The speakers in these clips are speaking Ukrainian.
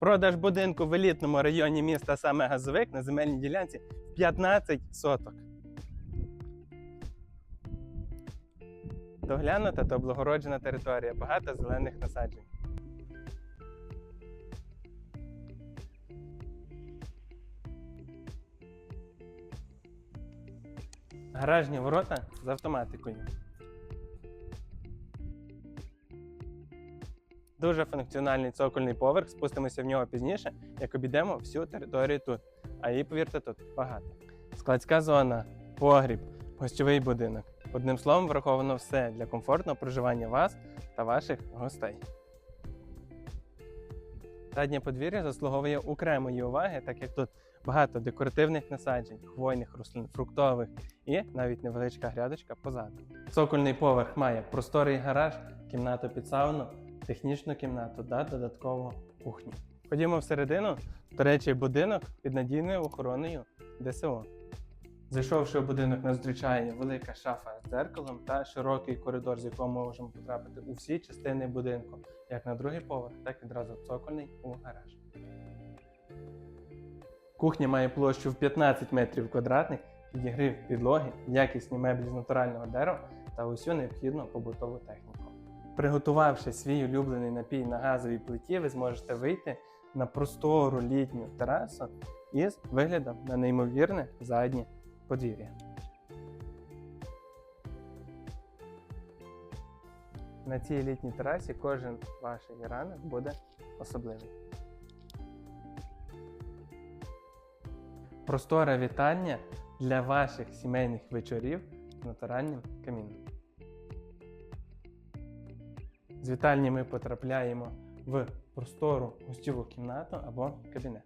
Продаж будинку в елітному районі міста саме Газовик на земельній ділянці 15 соток. Доглянута та облагороджена територія, багато зелених насаджень. Гаражні ворота з автоматикою. Дуже функціональний цокольний поверх. Спустимося в нього пізніше, як обійдемо всю територію тут. А її, повірте, тут багато. Складська зона, погріб, гостьовий будинок. Одним словом, враховано все для комфортного проживання вас та ваших гостей. Заднє подвір'я заслуговує окремої уваги, так як тут багато декоративних насаджень, хвойних рослин, фруктових і навіть невеличка грядочка позаду. Цокольний поверх має просторий гараж, кімнату під сауну, технічну кімнату та додаткову кухню. Ходімо всередину. До речі, будинок під надійною охороною ДСО. Зайшовши в будинок, нас зустрічає велика шафа з дзеркалом та широкий коридор, з якого ми можемо потрапити у всі частини будинку, як на другий поверх, так і одразу цокольний у гараж. Кухня має площу в 15 метрів квадратних, підігрів підлоги, якісні меблі з натурального дерева та усю необхідну побутову техніку. Приготувавши свій улюблений напій на газовій плиті, ви зможете вийти на простору літню терасу із виглядом на неймовірне заднє подвір'я. На цій літній терасі кожен ваш ранок буде особливий. Просторе вітання для ваших сімейних вечорів з натуральним каміном. З вітальні ми потрапляємо в простору гостьову кімнату або кабінет.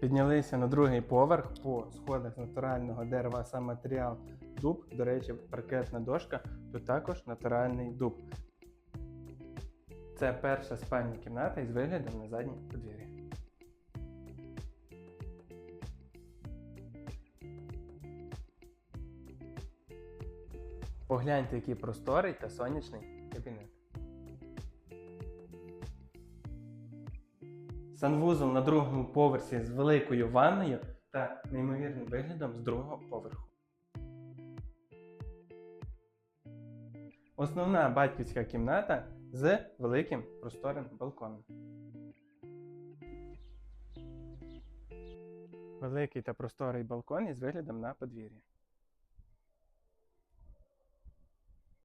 Піднялися на другий поверх по сходах натурального дерева, сам матеріал дуб. До речі, паркетна дошка, тут також натуральний дуб. Це перша спальня кімната із виглядом на заднє подвір'я. Погляньте, який просторий та сонячний кабінет. Санвузол на другому поверсі з великою ванною та неймовірним виглядом з другого поверху. Основна батьківська кімната з великим просторим балконом. Великий та просторий балкон із виглядом на подвір'я.